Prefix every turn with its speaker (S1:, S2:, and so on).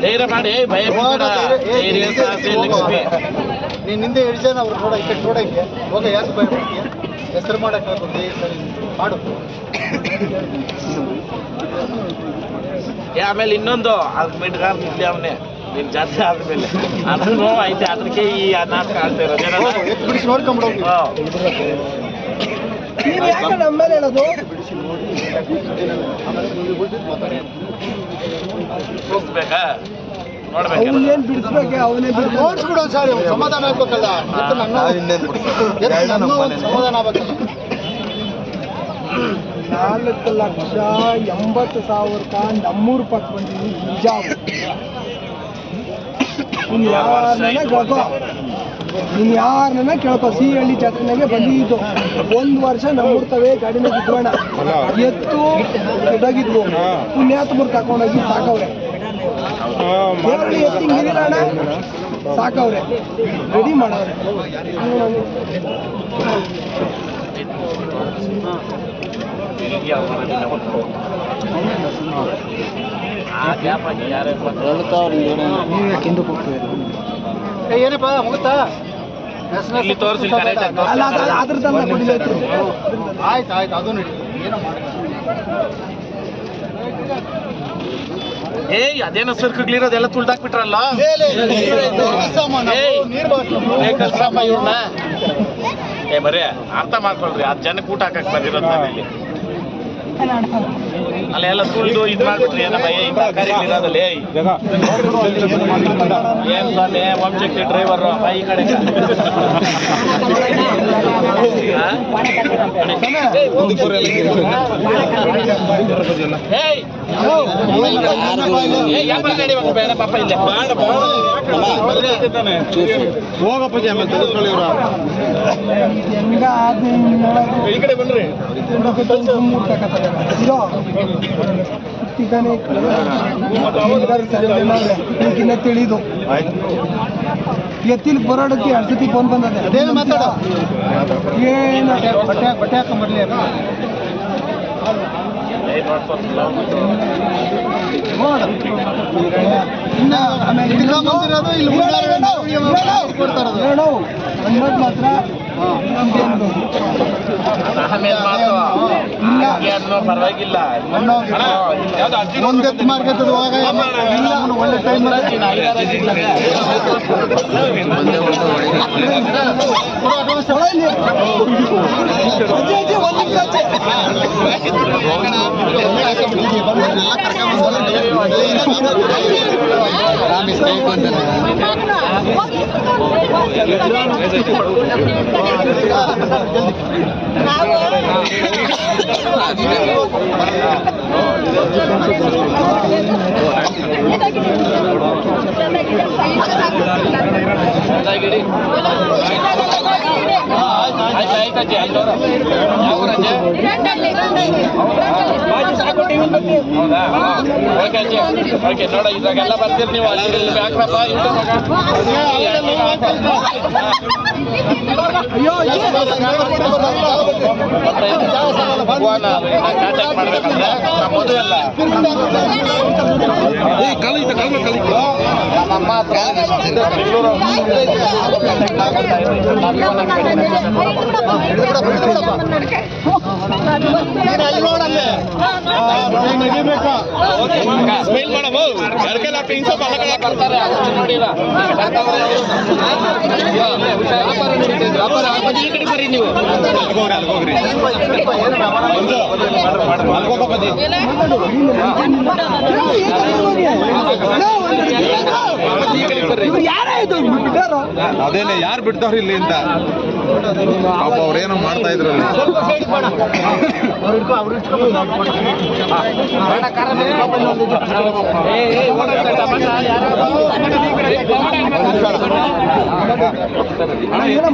S1: ಧೈರ್ಯ ಮಾಡಿ ಭಯ.
S2: ಧೈರ್ಯ-
S1: ಸಾಹಸ. ಲಕ್ಷ್ಮಿ.
S2: ನೀನ್ ಹಿಂದೆ ಅವ್ರು ನೋಡ ಈ ಕಡೆ ನೋಡ ಹಿಂಗೆ ಯಾಕೆ ಭಯ ಪಡ್ತೀಯ? ಹೆಸರು ಸರಿ ಮಾಡು.
S1: ಏ, ಆಮೇಲೆ ಇನ್ನೊಂದು ಅದ್ ಮಿಡ್ಗಾರ್ ನಿಲ್ಲಿ ಅವನೇ. ನಿನ್ ಜಾತ್ರೆ ಆದ್ಮೇಲೆ. ಅದನ್ನು ಐತೆ ಅದಕ್ಕೆ ಈ ನಾಟಕ ಆಡ್ತಾ ಇರೋದು.
S2: ಬಿಡಿಸಿ
S3: ನೀನು ಯಾಕೆ ನಮ್ಮ ಮೇಲೆ ಹೇಳೋದು?
S2: ನೀವು
S1: ನೋಡ್ಬೇಕಲ್ಲ
S3: ಬಿಡಿಸ್ಬೇಕೆ? ಅವನೇ
S2: ನೋಡ್ಸ್ಬಿಡು ಸರ್ ಸಮಾಧಾನ ಆಗ್ಬೇಕಲ್ಲ. ಸಮಾಧಾನ ಆಗ್ಬೇಕಲ್ಲ.
S3: ನಾಲ್ಕು ಲಕ್ಷ ಎಂಬತ್ತು ಸಾವಿರ ನಮ್ಮೂರು ಪಕ್ಕ ಬಂದಿದ್ದೀನಿ ನಿಜ ನೀನು ಯಾರನ್ನ ಕೇಳ್ಕೊ ಯಾರನ್ನ ಸಿ ಹಳ್ಳಿ ಜಾತ್ರೆನಾಗೆ ಬಂದಿದ್ದು. ಒಂದು ವರ್ಷ ನಮ್ಮೂರ್ ತವೇ ಗಾಡಿನ ಬಿದ್ದೋಣ ಎತ್ತು ಇದಾಗಿದ್ವು. ಪುಣ್ಯಾತ್ಮರು ಕಾಕೊಂಡೋಗಿ ಸಾಕವ್ರೆ. ಎತ್ತು ಹಿಂಗಿದಿಲ್ಲ ಅಣ್ಣ ಸಾಕವ್ರೆ. ರೆಡಿ ಮಾಡವ್ರೆ.
S1: ಆಗಿ ಯಾರೇ
S2: ಏ, ಏನಪ್ಪ ಮುಗುತ್ತಾ
S1: ಇಲ್ಲಿ ತೋರ್ಸಿ correct ಆಗಿ
S3: ಅಲ್ಲ ಅದು ಅದ್ರದ್ದಲ್ಲ ಕುಡಿಬೇಕು
S2: ಆಯ್ತು. ಆಯ್ತು ಅದು ನಡಿ. ಏನೋ ಮಾಡಿ
S1: ಏಯ್ ಅದೇನೋ ಸರ್ಕುಗಳಿರೋದೆಲ್ಲ ತುಳ್ದಾಕ್ಬಿಟ್ರಲ್ಲ? ಏಯ್. ಏ ಬರೇ ಅರ್ಥ ಮಾಡ್ಕೊಳ್ರಿ ಆ ಜನಕ್ಕೆ ಊಟ ಹಾಕಕ್ ಬಂದಿರೋದ್ ನಾವಿಲ್ಲಿ ಅಲ್ಲೆಲ್ಲ ತುಳಿದು ಇದು ಮಾಡ್ಬಿಟ್ರಿ ಏನಪ್ಪ ಇಂಥ ಕಾರ್ಯಗಳಿರೋದಲ್ಲ ಇರೋದಲ್ಲಿ? ಏನ್ ಸ್ವಾಮಿ ಶಕ್ತಿ ಡ್ರೈವರ್ ಈ ಕಡೆ
S3: ಹೋಗಪ್ಪ
S1: ಈ ಕಡೆ ಬನ್ರಿ.
S3: ಇನ್ನ ತಿಳಿದು ಎತ್ತಿನ ಬರೋಡಕ್ಕೆ ಎರಡು ಸತಿ ಫೋನ್ ಬಂದದೆ
S2: ಬಟ್ಟೆ ಬಟ್ಟೆ ಹಾಕೊಂಬರ್ಲಿ
S1: ಏಯ್ ನೋಡ್ಕೊಂಡು
S2: ನೋಡು ಇನ್ನ ಆಮೇಲೆ ಇಲ್ಲಿ ಬಂದಿರೋದು ಇಲ್ಲಿ ಮುಂದೆ ಕೊಡ್ತಾರದು
S3: ಹೇಳು ಅನ್ನೋದು ಮಾತ್ರ
S1: ಪರವಾಗಿಲ್ಲ
S2: ಒಂದ್ ಅವ್ನು ಒಳ್ಳೆ ಟೈಮ್
S3: ಒಂದ್ ನಿಮಿಷ ಅಜ್ಜಿ.
S1: ಆಯ್ತು ಆಯ್ತು ಅಜ್ಜಿ ಐನೂರು ಯಾವ ಊರಜ್ಜಿ? ಹೌದಾ ಓಕೆ ಅಜ್ಜಿ ಓಕೆ ನೋಡ ಇದ್ರಾಗೆಲ್ಲ ಬರ್ತೀರಿ ನೀವು ಅಲ್ಲಿ ಇಲ್ಲಿ ಹಾಕ್ರಪ್ಪ ಯೂಟ್ಯೂಬ್
S3: ಅಯ್ಯೋ ಅಜ್ಜಿ.
S1: ಕಾಂಟ್ಯಾಕ್ಟ್ ಮಾಡ್ಬೇಕಂದ್ರೆ ನಮ್ಮ ಮದುವೆ ಅಲ್ಲ ನಮ್ಮ ಅಮ್ಮ ಹತ್ರ ಬೆಂಗಳೂರು ಸ್ಮೈಲ್ ಮಾಡಮ್ಮ ಹಿಂಗ್ ಸ್ವಲ್ಪ ಅಲಕಲ್ ಹಾಕಿ ಬರ್ತಾರೆ. ಈ ಕಡೆ ಬರ್ರಿ ನೀವು
S3: ಇವ್ರು ಯಾರೇ ಇದು ಬಿಟ್ಟಾರೋ
S4: ಅದೇನೆ ಯಾರು ಬಿಡ್ತಾವ್ರಿ ಇಲ್ಲಿ ಅಂತ ಪಾಪ ಅವ್ರೇನೋ ಮಾಡ್ತಾ ಇದ್ರಲ್ಲಿ
S3: ಏನೋ